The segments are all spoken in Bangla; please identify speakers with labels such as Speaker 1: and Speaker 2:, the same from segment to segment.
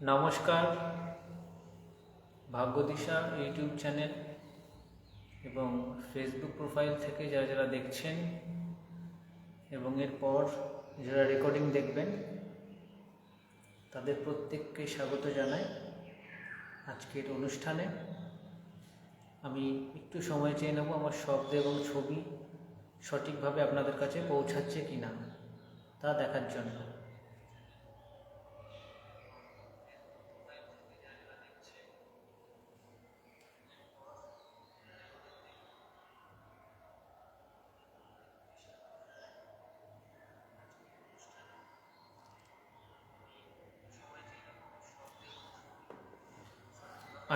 Speaker 1: নমস্কার, ভাগ্যদিশা ইউটিউব চ্যানেল এবং ফেসবুক প্রোফাইল থেকে যারা যারা দেখছেন এবং এরপর যারা রেকর্ডিং দেখবেন, তাদের প্রত্যেককে স্বাগত জানাই আজকের অনুষ্ঠানে। আমি একটু সময় চেয়ে নেব আমার শব্দ এবং ছবি সঠিকভাবে আপনাদের কাছে পৌঁছাচ্ছে কি না তা দেখার জন্য।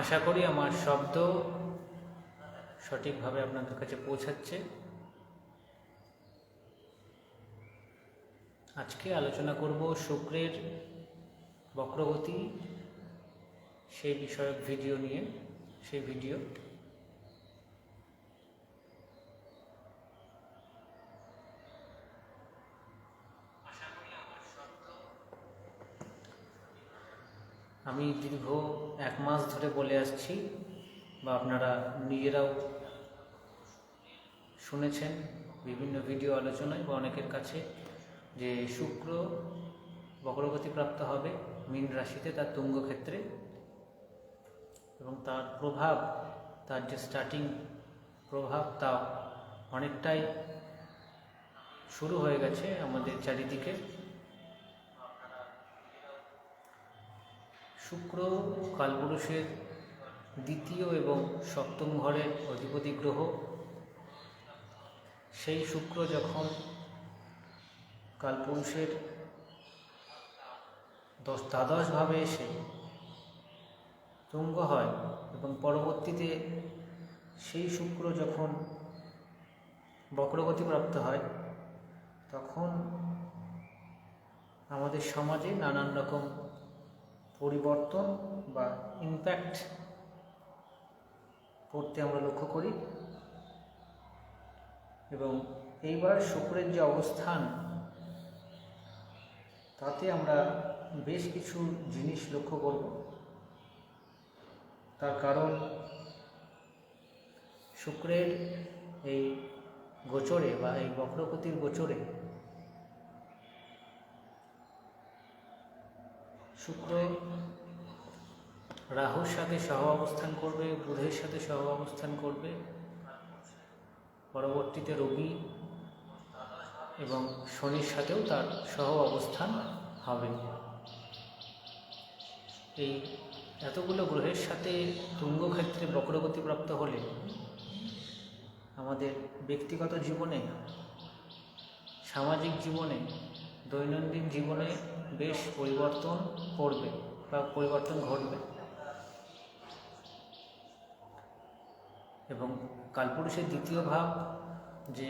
Speaker 1: আশা করি আমার শব্দ সঠিকভাবে আপনাদের কাছে পৌঁছাচ্ছে। আজকে আলোচনা করব শুক্রের বক্রগতি, সেই বিষয়ক ভিডিও নিয়ে, সেই ভিডিও আমি দীর্ঘ এক মাস ধরে বলে আসছি বা আপনারা নিজেরাও শুনেছেন বিভিন্ন ভিডিও আলোচনায় বা অনেকের কাছে যে শুক্র বক্রগতি প্রাপ্ত হবে মীন রাশিতে তার তুঙ্গ ক্ষেত্রে এবং তার প্রভাব, তার যে স্টার্টিং প্রভাব তা অনেকটাই শুরু হয়ে গেছে আমাদের চারিদিকে। শুক্র কালপুরুষের দ্বিতীয় এবং সপ্তম ঘরের অধিপতি গ্রহ। সেই শুক্র যখন কালপুরুষের দশ দ্বাদশভাবে এসে তুঙ্গ হয় এবং পরবর্তীতে সেই শুক্র যখন বক্রগতি প্রাপ্ত হয়, তখন আমাদের সমাজে নানান রকম পরিবর্তন বা ইম্প্যাক্ট পড়তে আমরা লক্ষ্য করি। এবং এইবার শুক্রের যে অবস্থান, তাতে আমরা বেশ কিছু জিনিস লক্ষ্য করব। তার কারণ, শুক্রের এই গোচরে বা এই বক্রগতির গোচরে শুক্র রাহুর সাথে সহ অবস্থান করবে, বুধের সাথে সহ অবস্থান করবে, পরবর্তীতে রবি এবং শনির সাথেও তার সহ অবস্থান হবে। এই এতগুলো গ্রহের সাথে তুঙ্গক্ষেত্রে বক্রগতিপ্রাপ্ত হলে আমাদের ব্যক্তিগত জীবনে, সামাজিক জীবনে দৈনন্দিন জীবনে বেশ পরিবর্তন পড়বে বা পরিবর্তন ঘটবে। এবং কালপুরুষের দ্বিতীয় ভাব যে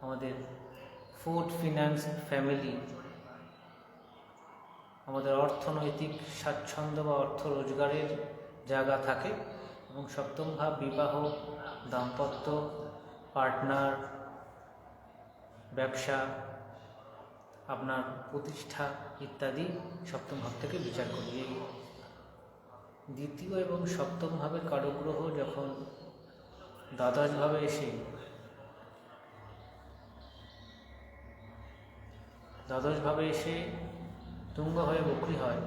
Speaker 1: আমাদের ফুড ফিনান্স ফ্যামিলি আমাদের অর্থনৈতিক স্বাচ্ছন্দ্য বা অর্থ রোজগারের জায়গা থাকে এবং সপ্তম ভাব বিবাহ, দাম্পত্য পার্টনার ব্যবসা আপনার প্রতিষ্ঠা ইত্যাদি সপ্তম ভাব থেকে বিচার করি দ্বিতীয় এবং সপ্তম ভাবের কারগ্রহ যখন দ্বাদশভাবে এসে দ্বাদশভাবে এসে তুঙ্গ হয়ে বকরি হয়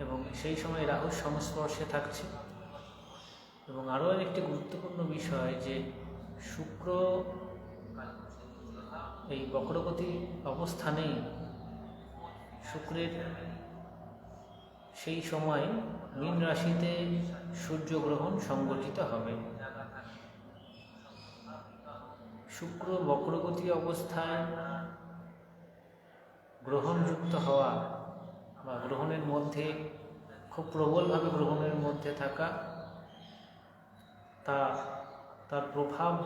Speaker 1: এবং সেই সময় রাহুর সংস্পর্শে থাকছে এবং আরও একটি গুরুত্বপূর্ণ বিষয় যে শুক্র এই বক্রগতি অবস্থানেই শুক্রের সেই সময় মীন রাশিতে সূর্যগ্রহণ সংগঠিত হবে। শুক্র বক্রগতি অবস্থায় গ্রহণযুক্ত হওয়া বা গ্রহণের মধ্যে খুব প্রবলভাবে গ্রহণের মধ্যে থাকা তা, তার প্রভাব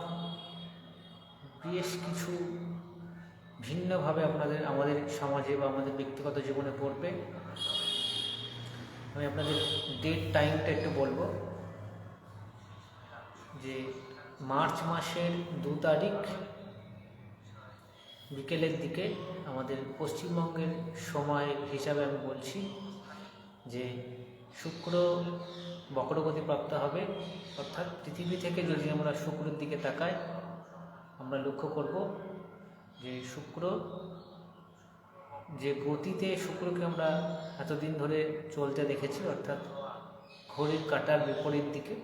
Speaker 1: বেশ কিছু ভিন্নভাবে আপনাদের, আমাদের সমাজে বা আমাদের ব্যক্তিগত জীবনে পড়বে। আমি আপনাদের ডেট টাইমটা একটু বলব। যে মার্চ মাসের দু তারিখ বিকেলের দিকে আমাদের পশ্চিমবঙ্গের সময় হিসাবে আমি বলছি যে শুক্র বক্রগতি প্রাপ্ত হবে। অর্থাৎ পৃথিবী থেকে যদি আমরা শুক্রের দিকে তাকাই, আমরা লক্ষ্য করব যে শুক্র, যে গতিতে শুক্রকে আমরা এতদিন ধরে চলতে দেখেছি, অর্থাৎ ঘড়ির কাটার বিপরীত দিকে।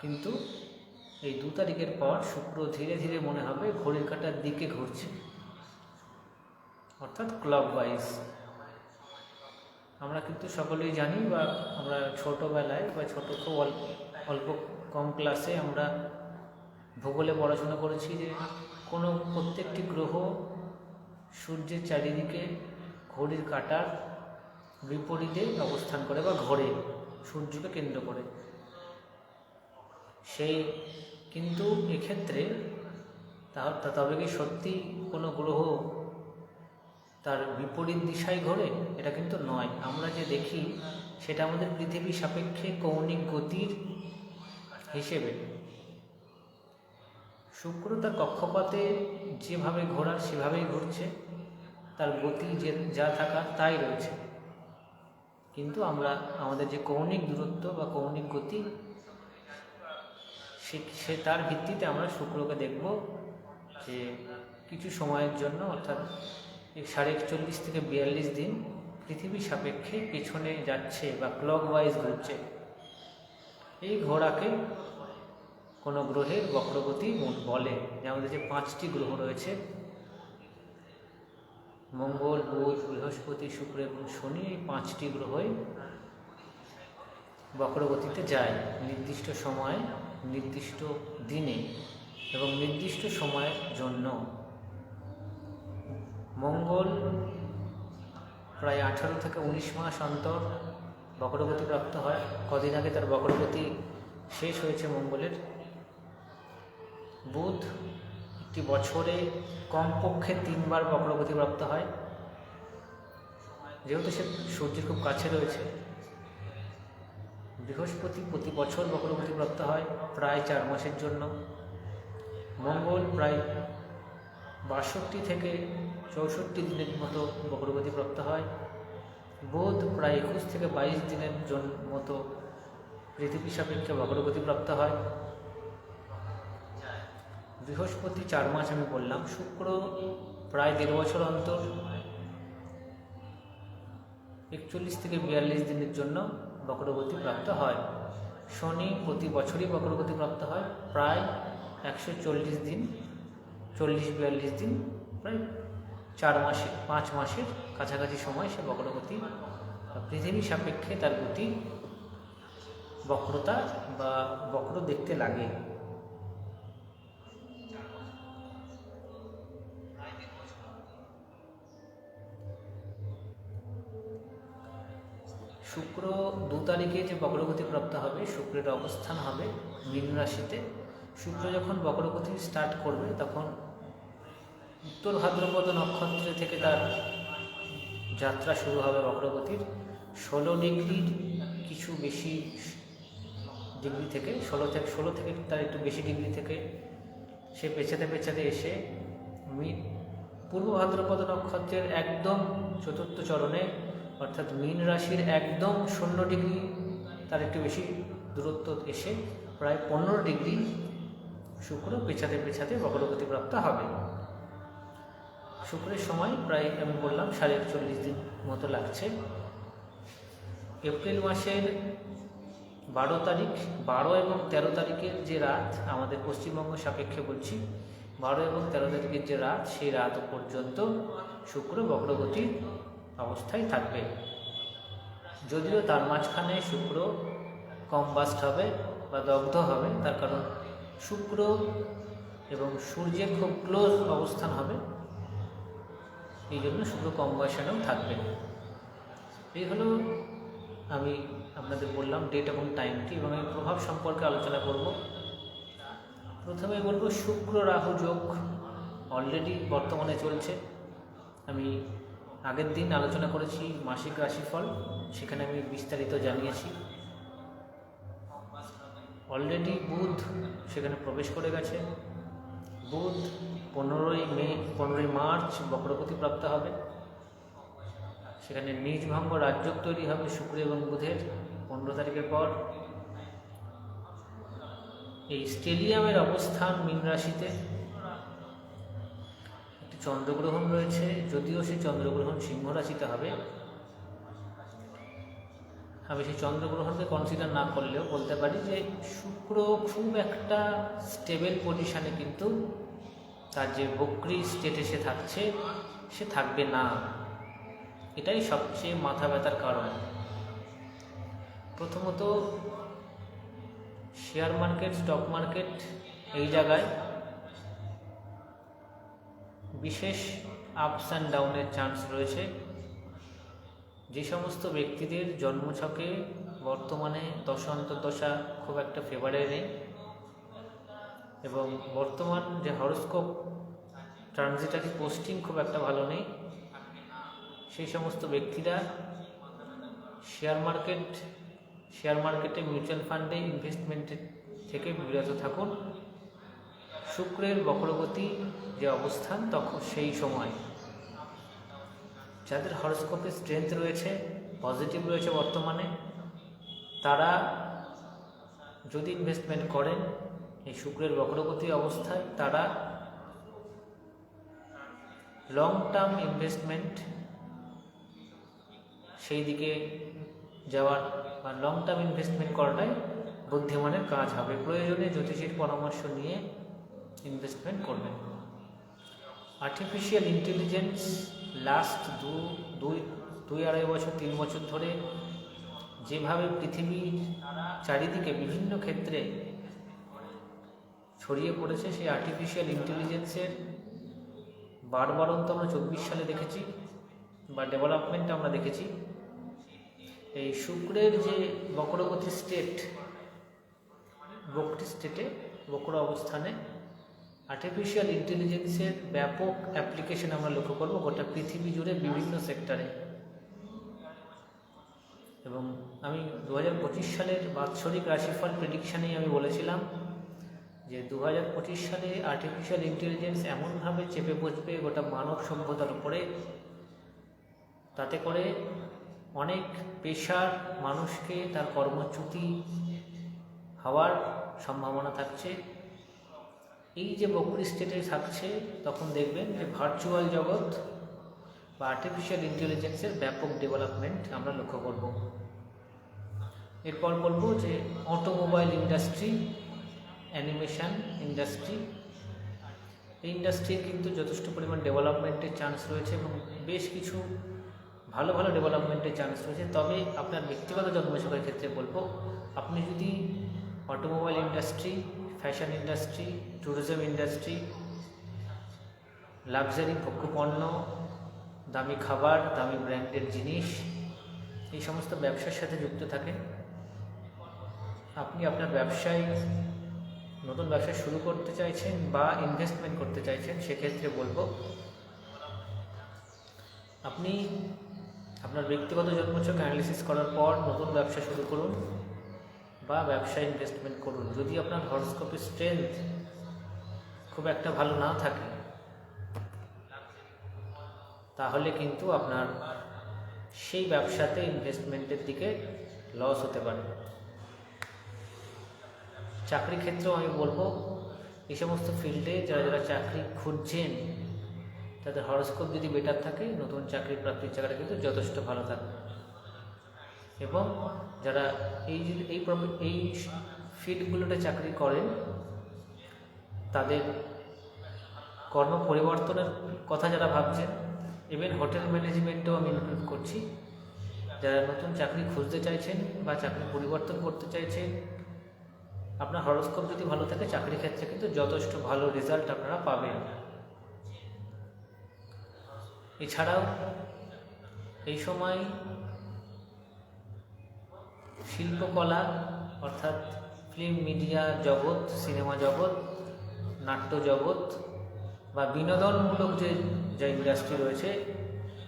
Speaker 1: কিন্তু এই দু তারিখের পর শুক্র ধীরে ধীরে মনে হবে ঘড়ির কাটার দিকে ঘুরছে, অর্থাৎ ক্লক ওয়াইজ আমরা কিন্তু সকলেই জানি বা আমরা ছোটোবেলায় বা ছোটো খুব অল্প অল্প কম ক্লাসে আমরা ভূগোলে পড়াশোনা করেছি যে কোনো প্রত্যেকটি গ্রহ সূর্যের চারিদিকে ঘড়ির কাটার বিপরীতে অবস্থান করে বা ঘোরে সূর্যকে কেন্দ্র করে। সেই কিন্তু এক্ষেত্রে তা- তবে কি সত্যি কোনো গ্রহ তার বিপরীত দিশায় ঘোরে? এটা কিন্তু নয়। আমরা যে দেখি, সেটা আমাদের পৃথিবী সাপেক্ষে কৌণিক গতির হিসেবে। শুক্র তার কক্ষপথে যেভাবে ঘোরার, সেভাবেই ঘুরছে। তার গতি যে, যা থাকার, তাই রয়েছে। কিন্তু আমরা, আমাদের যে কৌণিক দূরত্ব বা কৌণিক গতি, সে তার ভিত্তিতে আমরা শুক্রকে দেখব যে কিছু সময়ের জন্য, অর্থাৎ সাড়ে একচল্লিশ থেকে বিয়াল্লিশ দিন পৃথিবী সাপেক্ষে পেছনে যাচ্ছে বা ক্লক ওয়াইজ ঘুরছে। এই ঘোড়াকে কোনো গ্রহের বক্রগতি বলে। আমাদের যে পাঁচটি গ্রহ রয়েছে, মঙ্গল, বুধ, বৃহস্পতি, শুক্র এবং শনি, এই পাঁচটি গ্রহই বক্রগতিতে যায়। নির্দিষ্ট সময়ে, নির্দিষ্ট দিনে এবং নির্দিষ্ট সময়ের জন্য। মঙ্গল প্রায় আঠারো থেকে উনিশ মাস অন্তর বক্রগতি প্রাপ্ত হয়। কদিন আগে তার বক্রগতি শেষ হয়েছে মঙ্গলের। বুধ একটি বছরে কমপক্ষে তিনবার বক্রগতি প্রাপ্ত হয়। যেহেতু সে সূর্যের খুব কাছে রয়েছে, বৃহস্পতি প্রতি বছর বক্রগতি প্রাপ্ত হয় প্রায় চার মাসের জন্য। মঙ্গল প্রায় বাষট্টি থেকে চৌষট্টি দিনের মতো বক্রগতি প্রাপ্ত হয়। বুধ প্রায় একুশ থেকে বাইশ দিনের জন্য মতো পৃথিবী সাপেক্ষে বক্রগতি প্রাপ্ত হয়। বৃহস্পতি চার মাস আমি বললাম, শুক্র প্রায় দেড় বছর অন্তর, একচল্লিশ থেকে বিয়াল্লিশ দিনের জন্য বক্রগতি প্রাপ্ত হয়। শনি প্রতি বছরই বক্রগতি প্রাপ্ত হয়, প্রায় একশো চল্লিশ দিন, চল্লিশ বিয়াল্লিশ দিন, প্রায় চার মাসে, পাঁচ মাসের কাছাকাছি সময় সে বক্রগতি পৃথিবী সাপেক্ষে তার গতি বক্রতা বা বক্র দেখতে লাগে। শুক্র দু তারিখে যে বক্রগতি প্রাপ্ত হবে, শুক্রের অবস্থান হবে মীন রাশিতে। শুক্র যখন বক্রগতি স্টার্ট করবে, তখন উত্তর ভাদ্রপদ নক্ষত্রে থেকে তার যাত্রা শুরু হবে বক্রগতির। ষোলো ডিগ্রির কিছু বেশি ডিগ্রি থেকে, ষোলো থেকে ষোলো থেকে তার একটু বেশি ডিগ্রি থেকে সে পেছাতে পেছাতে এসে পূর্ব ভাদ্রপদ নক্ষত্রের একদম চতুর্থ চরণে অর্থাৎ মীন রাশির একদম শূন্য ডিগ্রি, তার একটু বেশি দূরত্ব এসে প্রায় পনেরো ডিগ্রি শুক্র পেছাতে পেছাতে বক্রগতি প্রাপ্ত হবে। শুক্রের সময় প্রায় আমি বললাম সাড়ে একচল্লিশ দিন মতো লাগছে। এপ্রিল মাসের বারো তারিখ, বারো এবং তেরো তারিখের যে রাত, আমাদের পশ্চিমবঙ্গ সাপেক্ষে বলছি, বারো এবং তেরো তারিখের যে রাত, সেই রাত পর্যন্ত শুক্র বক্রগতির অবস্থায় থাকবে। যদিও তার মাঝখানে শুক্র কম্বাস্ট হবে বা দগ্ধ হবে, তার কারণ শুক্র এবং সূর্যের খুব ক্লোজ অবস্থান হবে। এই জন্য শুক্র কম্বাসনেও থাকবে। এই হলো আমি আপনাদের বললাম ডেট এবং টাইমটি এবং আমি প্রভাব সম্পর্কে আলোচনা করব। প্রথমে বলব শুক্র রাহু যোগ অলরেডি বর্তমানে চলছে। আমি আগের দিন আলোচনা করেছি মাসিক রাশিফল, সেখানে আমি বিস্তারিত জানিয়েছি। অলরেডি বুধ সেখানে প্রবেশ করে গেছে। বুধ পনেরোই মে, পনেরোই মার্চ বক্রগতি প্রাপ্ত হবে। সেখানে নিজ ভঙ্গ রাজ্যক তৈরি হবে শুক্র এবং বুধের পনেরো তারিখের পর। এই স্টেডিয়ামের অবস্থান মীন রাশিতে। চন্দ্রগ্রহণ রয়েছে, যদিও সেই চন্দ্রগ্রহণ সিংহ রাশিতে হবে। আমি সেই চন্দ্রগ্রহণকে কনসিডার না করলেও বলতে পারি যে শুক্র খুব একটা স্টেবল পজিশানে কিন্তু তার যে বক্রি স্টেটে সে থাকছে, সে থাকবে না। এটাই সবচেয়ে মাথা ব্যথার কারণ। প্রথমত শেয়ার মার্কেট স্টক মার্কেট এই জায়গায় বিশেষ আপস অ্যান্ড ডাউনের চান্স রয়েছে। যে সমস্ত ব্যক্তিদের জন্মছকে বর্তমানে দশা খুব একটা ফেভারে নেই। এবং বর্তমান যে হরস্কোপ ট্রানজিটারি পোস্টিং খুব একটা ভালো নেই। সেই সমস্ত ব্যক্তিরা শেয়ার মার্কেট শেয়ার মার্কেটে মিউচুয়াল ফান্ডে ইনভেস্টমেন্টের থেকে বিরত থাকুন। শুক্রের বক্রগতি যে অবস্থান, তখন সেই সময় যাদের হরস্কোপে স্ট্রেংথ রয়েছে পজিটিভ রয়েছে বর্তমানে, তারা যদি ইনভেস্টমেন্ট করেন এই শুক্রের বক্রগতি অবস্থায়, তারা লং টার্ম ইনভেস্টমেন্ট সেই দিকে যাওয়ার বা লং টার্ম ইনভেস্টমেন্ট করাটাই বুদ্ধিমানের কাজ হবে। প্রয়োজনে জ্যোতিষীর পরামর্শ নিয়ে ইনভেস্টমেন্ট করবেন। আর্টিফিশিয়াল ইন্টেলিজেন্স লাস্ট দু, দুই দুই আড়াই বছর, তিন বছর ধরে যেভাবে পৃথিবীর চারিদিকে বিভিন্ন ক্ষেত্রে ছড়িয়ে পড়েছে, সেই আর্টিফিশিয়াল ইন্টেলিজেন্সের বারবারন্ত আমরা চব্বিশ সালে দেখেছি বা ডেভেলপমেন্ট আমরা দেখেছি। এই শুক্রের যে বক্রগতি স্টেট বক্রি স্টেটে বক্র অবস্থানে আর্টিফিশিয়াল ইন্টেলিজেন্সের ব্যাপক অ্যাপ্লিকেশন আমরা লক্ষ্য করব গোটা পৃথিবী জুড়ে বিভিন্ন সেক্টরে এবং আমি দু হাজার পঁচিশ সালের বাৎসরিক রাশিফল প্রেডিকশানেই আমি বলেছিলাম যে দু হাজার পঁচিশ সালে আর্টিফিশিয়াল ইন্টেলিজেন্স এমনভাবে চেপে বসবে গোটা মানব সভ্যতার উপরে, তাতে করে অনেক পেশার মানুষকে তার কর্মচ্যুতি হওয়ার সম্ভাবনা থাকছে। এই যে বকরি স্টেটে থাকছে, তখন দেখবেন যে ভার্চুয়াল জগৎ বা আর্টিফিশিয়াল ইন্টেলিজেন্সের ব্যাপক ডেভেলপমেন্ট আমরা লক্ষ্য করব। এরপর বলব যে অটোমোবাইল ইন্ডাস্ট্রি অ্যানিমেশন ইন্ডাস্ট্রি এই ইন্ডাস্ট্রির কিন্তু যথেষ্ট পরিমাণ ডেভেলপমেন্টের চান্স রয়েছে এবং বেশ কিছু ভালো ভালো ডেভেলপমেন্টের চান্স রয়েছে। তবে আপনার ব্যক্তিগত জন্মছকের ক্ষেত্রে বলব, আপনি যদি automobile industry fashion industry tourism industry luxury ভোগ্যপণ্য দামি খাবার, দামি ব্র্যান্ডের জিনিস, এই সমস্ত ব্যবসার সাথে যুক্ত থাকে। আপনি আপনার ব্যবসায় নতুন ব্যবসা শুরু করতে চাইছেন বা ইনভেস্টমেন্ট করতে চাইছেন, সেক্ষেত্রে বলব, আপনি আপনার ব্যক্তিগত জন্মছক অ্যানালিসিস করার পর নতুন ব্যবসা শুরু করুন। বা ব্যবসায় ইনভেস্টমেন্ট করুন, যদি আপনার হরস্কোপের স্ট্রেংথ খুব একটা ভালো না থাকে, তাহলে কিন্তু আপনার সেই ব্যবসাতে ইনভেস্টমেন্টের দিকে লস হতে পারে। চাকরি ক্ষেত্রেও আমি বলব, এই সমস্ত ফিল্ডে যারা যারা চাকরি খুঁজছেন, তাদের হরস্কোপ যদি বেটার থাকে, নতুন চাকরি প্রাপ্তির জায়গাটা কিন্তু যথেষ্ট ভালো থাকবে। এবং যারা এই এই এই ফিল্ডগুলোতে চাকরি করেন, তাদের কর্ম পরিবর্তনের কথা যারা ভাবছেন ইভেন হোটেল ম্যানেজমেন্টেও আমি ইনক্লুড করছি। যারা নতুন চাকরি খুঁজতে চাইছেন বা চাকরি পরিবর্তন করতে চাইছেন, আপনার হরস্কোপ যদি ভালো থাকে, চাকরি ক্ষেত্রে কিন্তু যথেষ্ট ভালো রেজাল্ট আপনারা পাবেন। এছাড়াও, এই সময় শিল্পকলা, অর্থাৎ ফিল্ম মিডিয়া জগৎ সিনেমা জগৎ, নাট্য জগৎ বা বিনোদনমূলক যে, যা ইন্ডাস্ট্রি রয়েছে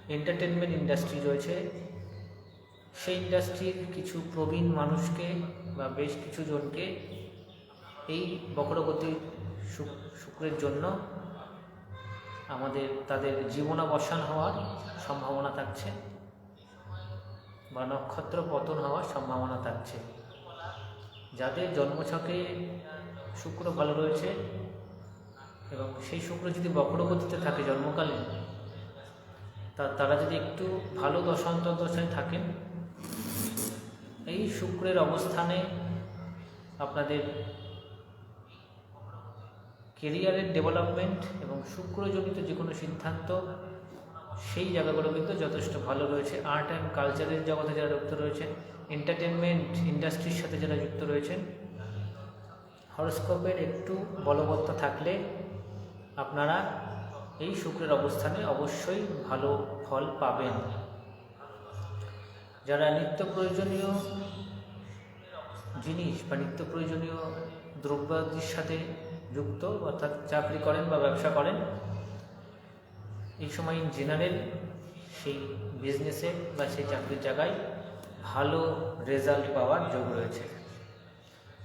Speaker 1: এন্টারটেনমেন্ট ইন্ডাস্ট্রি রয়েছে, সেই ইন্ডাস্ট্রির কিছু প্রবীণ মানুষকে বা বেশ কিছু জনকে এই বক্রগতির শুক- শুক্রের জন্য আমাদের, তাদের জীবনাবসান হওয়ার সম্ভাবনা থাকছে। বা নক্ষত্র পতন হওয়ার সম্ভাবনা থাকছে। যাদের জন্মছকে শুক্র ভালো রয়েছে এবং সেই শুক্র যদি বক্রগতিতে থাকে জন্মকালে তা তারা যদি একটু ভালো দশান্তর দশায় থাকেন, এই শুক্রের অবস্থানে আপনাদের কেরিয়ারের ডেভেলপমেন্ট এবং শুক্রজনিত যে কোনো সিদ্ধান্ত সেই জায়গাগুলো কিন্তু যথেষ্ট ভালো রয়েছে। আর্ট অ্যান্ড কালচারের জগতে যারা যুক্ত রয়েছেন এন্টারটেনমেন্ট ইন্ডাস্ট্রির সাথে যারা যুক্ত রয়েছেন হরস্কোপের একটু বলবত্তা থাকলে আপনারা এই শুক্রের অবস্থানে অবশ্যই ভালো ফল পাবেন। যারা নিত্য প্রয়োজনীয় জিনিস বা নিত্য প্রয়োজনীয় দ্রব্যাদির সাথে যুক্ত, অর্থাৎ চাকরি করেন বা ব্যবসা করেন এই সময় ইন জেনারেল সেই বিজনেসে বা সেই চাকরির জায়গায় ভালো রেজাল্ট পাওয়ার যোগ রয়েছে।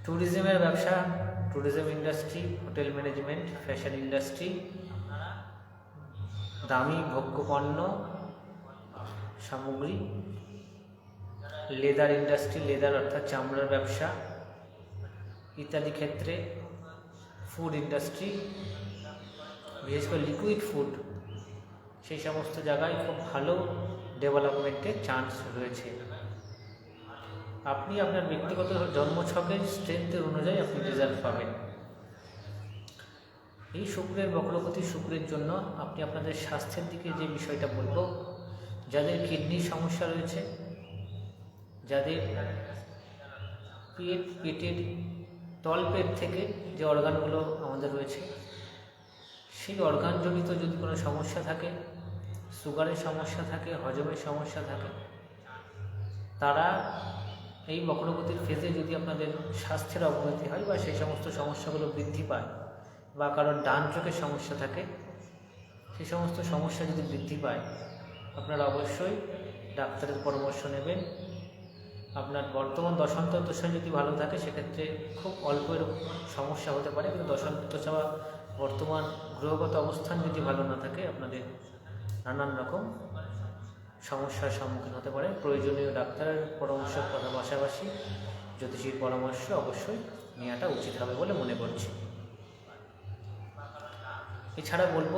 Speaker 1: ট্যুরিজমের ব্যবসা tourism industry hotel management fashion industry দামি ভোগ্যপণ্য, সামগ্রী লেদার ইন্ডাস্ট্রি লেদার অর্থাৎ চামড়ার ব্যবসা, ইত্যাদি ক্ষেত্রে ফুড ইন্ডাস্ট্রি বিশেষ করে লিকুইড ফুড সেই সমস্ত জায়গায় খুব ভালো ডেভেলপমেন্টের চান্স রয়েছে। আপনি আপনার ব্যক্তিগত জন্মছকের স্ট্রেংথের অনুযায়ী আপনি রেজাল্ট পাবেন। এই শুক্রের বক্রগতি শুক্রের জন্য আপনি আপনাদের স্বাস্থ্যের দিকে যে বিষয়টা বলব, যাদের কিডনির সমস্যা রয়েছে, যাদের পেট পেটের তলপেট থেকে যে অর্গানগুলো আমাদের রয়েছে, সেই অর্গানজনিত যদি কোনো সমস্যা থাকে সুগারের সমস্যা থাকে, হজমের সমস্যা থাকে। তারা এই বক্রগতির ফেজে যদি আপনাদের স্বাস্থ্যের অবনতি হয় বা সেই সমস্ত সমস্যাগুলো বৃদ্ধি পায় বা কারোর ডান চোখের সমস্যা থাকে, সেই সমস্ত সমস্যা যদি বৃদ্ধি পায়, আপনারা অবশ্যই ডাক্তারের পরামর্শ নেবেন। আপনার বর্তমান দশান্তর দশা যদি ভালো থাকে, সেক্ষেত্রে খুব অল্প এরকম সমস্যা হতে পারে। কিন্তু দশান্তর দশা বা বর্তমান গ্রহগত অবস্থান যদি ভালো না থাকে, আপনাদের নানান রকম সমস্যার সম্মুখীন হতে পারে। প্রয়োজনীয় ডাক্তারের পরামর্শের কথা পাশাপাশি জ্যোতিষীর পরামর্শ অবশ্যই নেওয়াটা উচিত হবে বলে মনে করছি। এছাড়া বলব,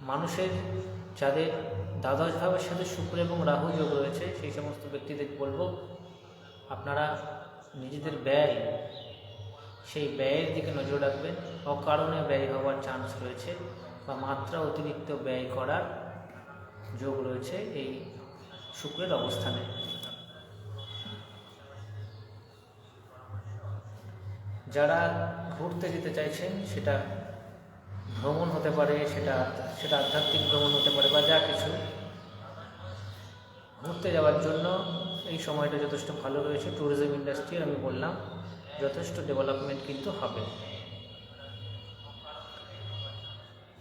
Speaker 1: মানুষের যাদের দ্বাদশ ভাবের সাথে শুক্র এবং রাহু যোগ রয়েছে, সেই সমস্ত ব্যক্তিদের বলব, আপনারা নিজেদের ব্যয়, সেই ব্যয়ের দিকে নজর রাখবেন। অকারণে ব্যয় হওয়ার চান্স রয়েছে। বা মাত্রা অতিরিক্ত ব্যয় করার যোগ রয়েছে এই শুক্রের অবস্থানে। যারা ঘুরতে যেতে চাইছেন, সেটা ভ্রমণ হতে পারে, সেটা সেটা আধ্যাত্মিক ভ্রমণ হতে পারে বা যা কিছু। ঘুরতে যাওয়ার জন্য এই সময়টা যথেষ্ট ভালো রয়েছে। ট্যুরিজম ইন্ডাস্ট্রি আমি বললাম, যথেষ্ট ডেভেলপমেন্ট কিন্তু হবে।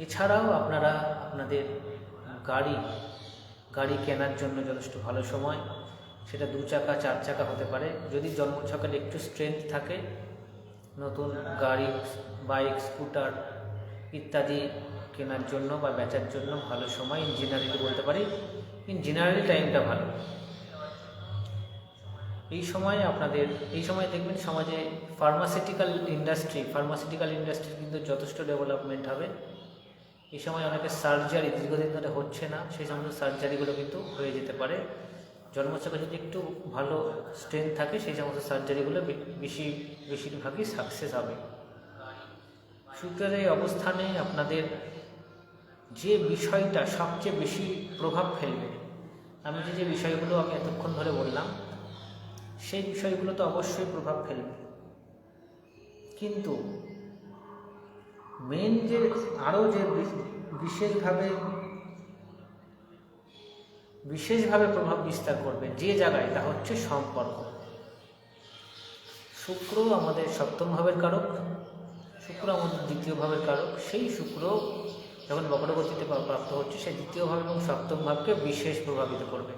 Speaker 1: এছাড়াও আপনারা আপনাদের গাড়ি গাড়ি কেনার জন্য যথেষ্ট ভালো সময়, সেটা দু চাকা, চার চাকা হতে পারে। যদি জন্মছকের একটু স্ট্রেংথ থাকে, নতুন গাড়ি বাইক স্কুটার ইত্যাদি কেনার জন্য বা বেচার জন্য ভালো সময় ইন জেনারেলি বলতে পারি। ইন জেনারেলি টাইমটা ভালো। এই সময় আপনাদের, এই সময় দেখবেন সমাজে ফার্মাসিউটিক্যাল ইন্ডাস্ট্রি ফার্মাসিউটিক্যাল ইন্ডাস্ট্রি কিন্তু যথেষ্ট ডেভেলপমেন্ট হবে। এই সময় অনেকে সার্জারি দীর্ঘদিন ধরে হচ্ছে না, সেই সমস্ত সার্জারিগুলো কিন্তু হয়ে যেতে পারে। জন্মছকে যদি একটু ভালো স্ট্রেংথ থাকে, সেই সমস্ত সার্জারিগুলো বেশি, বেশিরভাগই সাকসেস হবে। শুক্রের এই অবস্থানে আপনাদের যে বিষয়টা সবচেয়ে বেশি প্রভাব ফেলবে, আমি যে যে বিষয়গুলো আমি এতক্ষণ ধরে বললাম, সেই বিষয়গুলো তো অবশ্যই প্রভাব ফেলবে। কিন্তু মেন যে আরও যে বিশেষভাবে বিশেষভাবে প্রভাব বিস্তার করবে যে জায়গায়, তা হচ্ছে সম্পর্ক। শুক্র আমাদের সপ্তম ভাবের কারক, শুক্র আমাদের দ্বিতীয় ভাবের কারক, সেই শুক্র যখন বক্রগতিতে প্রাপ্ত হচ্ছে, সেই দ্বিতীয় ভাব এবং সপ্তম ভাবকে বিশেষ প্রভাবিত করবে।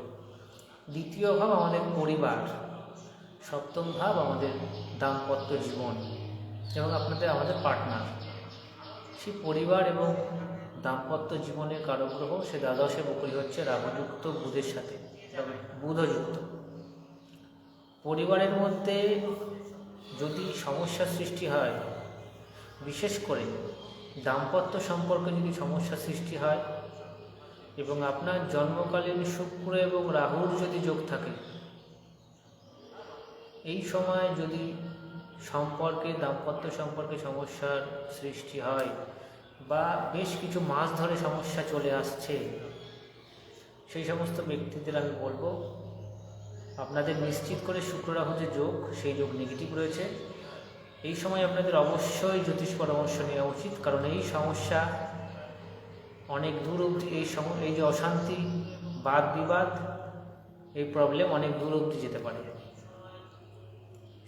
Speaker 1: দ্বিতীয় ভাব আমাদের পরিবার, সপ্তম ভাব আমাদের দাম্পত্য জীবন এবং আপনাদের, আমাদের পার্টনার সেই পরিবার এবং দাম্পত্য জীবনের কারও গ্রহ সে দ্বাদশে বকরি হচ্ছে রাহুযুক্ত বুধের সাথে। বুধযুক্ত। পরিবারের মধ্যে যদি সমস্যার সৃষ্টি হয়, বিশেষ করে দাম্পত্য সম্পর্কে যদি সমস্যা সৃষ্টি হয় এবং আপনার জন্মকালীন শুক্র এবং রাহুর যদি যোগ থাকে, এই সময় যদি সম্পর্কে, দাম্পত্য সম্পর্কে সমস্যার সৃষ্টি হয় বা বেশ কিছু মাস ধরে সমস্যা চলে আসছে, সেই সমস্ত ব্যক্তিদের আমি বলব, আপনাদের নিশ্চিত করে শুক্র রাহু যে যোগ, সেই যোগ নেগেটিভ রয়েছে। এই সময় আপনাদের অবশ্যই জ্যোতিষ পরামর্শ নেওয়া উচিত, কারণ এই সমস্যা অনেক দূর অবধি এই সম, এই যে অশান্তি, বাদ বিবাদ, এই প্রবলেম অনেক দূর অবধি যেতে পারে।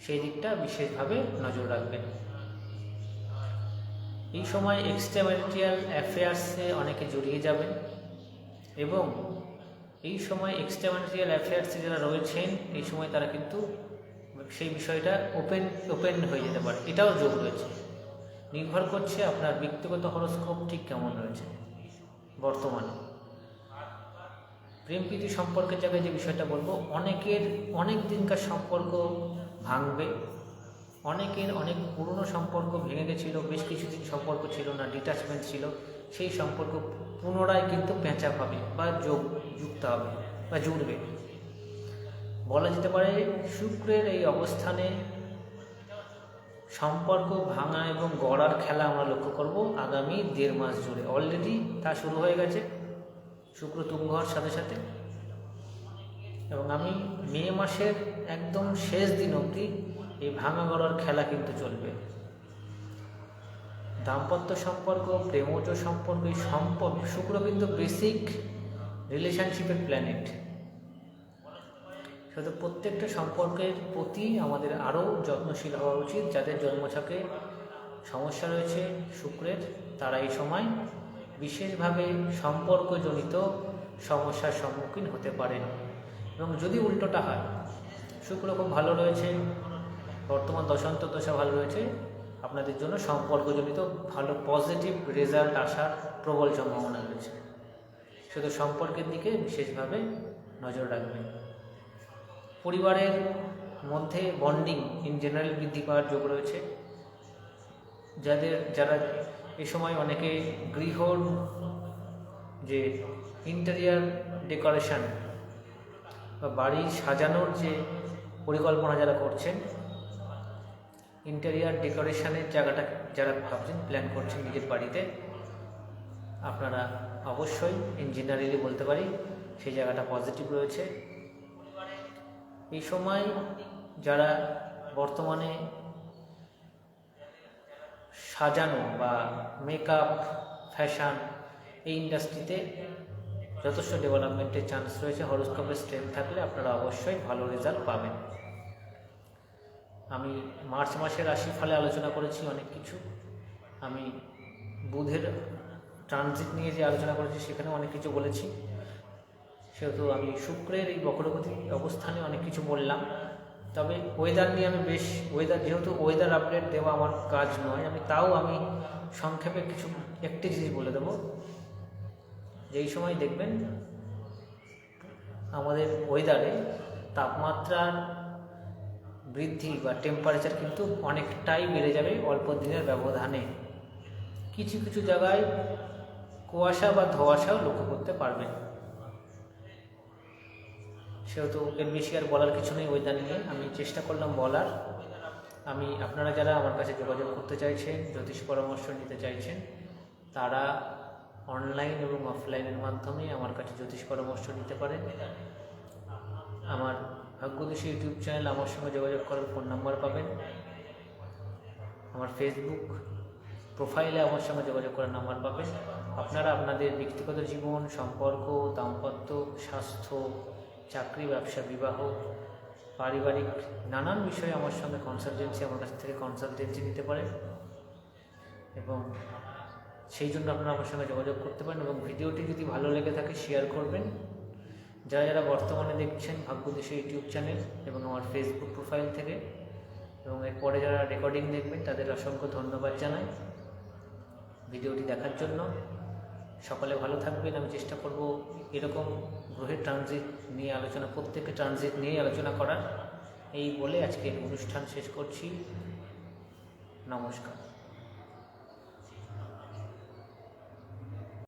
Speaker 1: সেই দিকটা বিশেষভাবে নজর রাখবেন। এই সময় এক্সট্রা অ্যাফেয়ার্সে অনেকে জড়িয়ে যাবেন এবং এই সময় এক্সট্রা অ্যাফেয়ার্সে যারা রয়েছেন, এই সময় তারা কিন্তু সেই বিষয়টা ওপেন ওপেন হয়ে যেতে পারে। এটাও যোগ রয়েছে। নির্ভর করছে আপনার ব্যক্তিগত হরস্কোপ ঠিক কেমন রয়েছে বর্তমানে। প্রেম প্রীতি সম্পর্কের জায়গায় যে বিষয়টা বলব, অনেকের অনেক দিনকার সম্পর্ক ভাঙবে। অনেকের অনেক পুরনো সম্পর্ক ভেঙে গেছিল, বেশ কিছুদিন সম্পর্ক ছিল না ডিটাচমেন্ট ছিল, সেই সম্পর্ক পুনরায় কিন্তু পেঁচা পাবে বা যোগ, যুক্ত হবে বা জুড়বে। বলা যেতে পারে শুক্রের এই অবস্থানে সম্পর্ক ভাঙা এবং গড়ার খেলা আমরা লক্ষ্য করব আগামী দেড় মাস জুড়ে। অলরেডি তা শুরু হয়ে গেছে। শুক্র তুঙ্গ হওয়ার সাথে সাথে। এবং আমি মে মাসের একদম শেষ দিন অবধি এই ভাঙা গড়ার খেলা কিন্তু চলবে। দাম্পত্য সম্পর্ক, প্রেমজ সম্পর্ক, এই সম্পর্ক, শুক্র কিন্তু বেসিক রিলেশনশিপের প্ল্যানেট শুধু প্রত্যেকটা সম্পর্কের প্রতি আমাদের আরও যত্নশীল হওয়া উচিত। যাদের জন্মছকে সমস্যা রয়েছে শুক্রের, তারা এই সময় বিশেষভাবে সম্পর্কজনিত সমস্যার সম্মুখীন হতে পারেন। এবং যদি উল্টোটা হয় শুক্র খুব ভালো রয়েছে, বর্তমান দশান্ত দশা ভালো রয়েছে, আপনাদের জন্য সম্পর্কজনিত ভালো পজিটিভ রেজাল্ট আসার প্রবল সম্ভাবনা রয়েছে। শুধু সম্পর্কের দিকে বিশেষভাবে নজর রাখবেন। পরিবারের মধ্যে বন্ডিং ইন জেনারেল বৃদ্ধি পাওয়ার যোগ রয়েছে। যাদের, যারা এ সময় অনেকে গৃহর যে ইন্টেরিয়ার ডেকোরেশন বা বাড়ি সাজানোর যে পরিকল্পনা যারা করছেন ইন্টেরিয়ার ডেকোরেশনের জায়গাটা যারা ভাবছেন প্ল্যান করছেন নিজের বাড়িতে, আপনারা অবশ্যই ইঞ্জিনিয়ারিংয়ে বলতে পারি, সেই জায়গাটা পজিটিভ রয়েছে। এই সময় যারা বর্তমানে সাজানো বা মেকআপ ফ্যাশন এই ইন্ডাস্ট্রিতে যথেষ্ট ডেভেলপমেন্টের চান্স রয়েছে। হরস্কোপের স্ট্রেংথ থাকলে আপনারা অবশ্যই ভালো রেজাল্ট পাবেন। আমি মার্চ মাসের রাশি ফলে আলোচনা করেছি অনেক কিছু। আমি বুধের ট্রানজিট নিয়ে যে আলোচনা করেছি সেখানে অনেক কিছু বলেছি। সেহেতু আমি শুক্রের এই বক্রগতি অবস্থানে অনেক কিছু বললাম। তবে ওয়েদার নিয়ে আমি বেশ ওয়েদার যেহেতু ওয়েদার আপডেট দেওয়া আমার কাজ নয়, আমি তাও আমি সংক্ষেপে কিছু, একটি জিনিস বলে দেবো। যেই সময় দেখবেন আমাদের ওয়েদারে তাপমাত্রার বৃদ্ধি বা টেম্পারেচার কিন্তু অনেকটাই বেড়ে যাবে অল্প দিনের ব্যবধানে। কিছু কিছু জায়গায় কুয়াশা বা ধোঁয়াশাও লক্ষ্য করতে পারবেন। সেহেতু এর বেশি আর বলার কিছু নেই ওয়েদার নিয়ে। আমি চেষ্টা করলাম বলার। আমি, আপনারা যারা আমার কাছে যোগাযোগ করতে চাইছেন, জ্যোতিষ পরামর্শ নিতে চাইছেন, তারা অনলাইন এবং অফলাইনের মাধ্যমে আমার কাছে জ্যোতিষ পরামর্শ নিতে পারেন। আমার ভাগ্যদেশী ইউটিউব চ্যানেল আমার সঙ্গে যোগাযোগ করার ফোন নাম্বার পাবেন। আমার ফেসবুক প্রোফাইলে আমার সঙ্গে যোগাযোগ করার নাম্বার পাবেন। আপনারা আপনাদের ব্যক্তিগত জীবন, সম্পর্ক, দাম্পত্য, স্বাস্থ্য চাকরি, ব্যবসা, বিবাহ, পারিবারিক নানান বিষয়ে আমার সঙ্গে কনসালটেন্সি আমার কাছ থেকে কনসালটেন্সি নিতে পারেন এবং সেই জন্য আপনারা আমার সঙ্গে যোগাযোগ করতে পারেন এবং ভিডিওটি যদি ভালো লেগে থাকে শেয়ার করবেন। যারা যারা বর্তমানে দেখছেন ভাগ্যদেশী ইউটিউব চ্যানেল এবং আমার ফেসবুক প্রোফাইল থেকে এবং এরপরে যারা রেকর্ডিং দেখবেন, তাদের অসংখ্য ধন্যবাদ জানাই ভিডিওটি দেখার জন্য। সকলে ভালো থাকবেন, আমি চেষ্টা করব এরকম গ্রহের ট্রানজিট নিয়ে আলোচনা প্রত্যেকটা ট্রানজিট নিয়ে আলোচনা করার। এই বলে আজকের অনুষ্ঠান শেষ করছি। নমস্কার।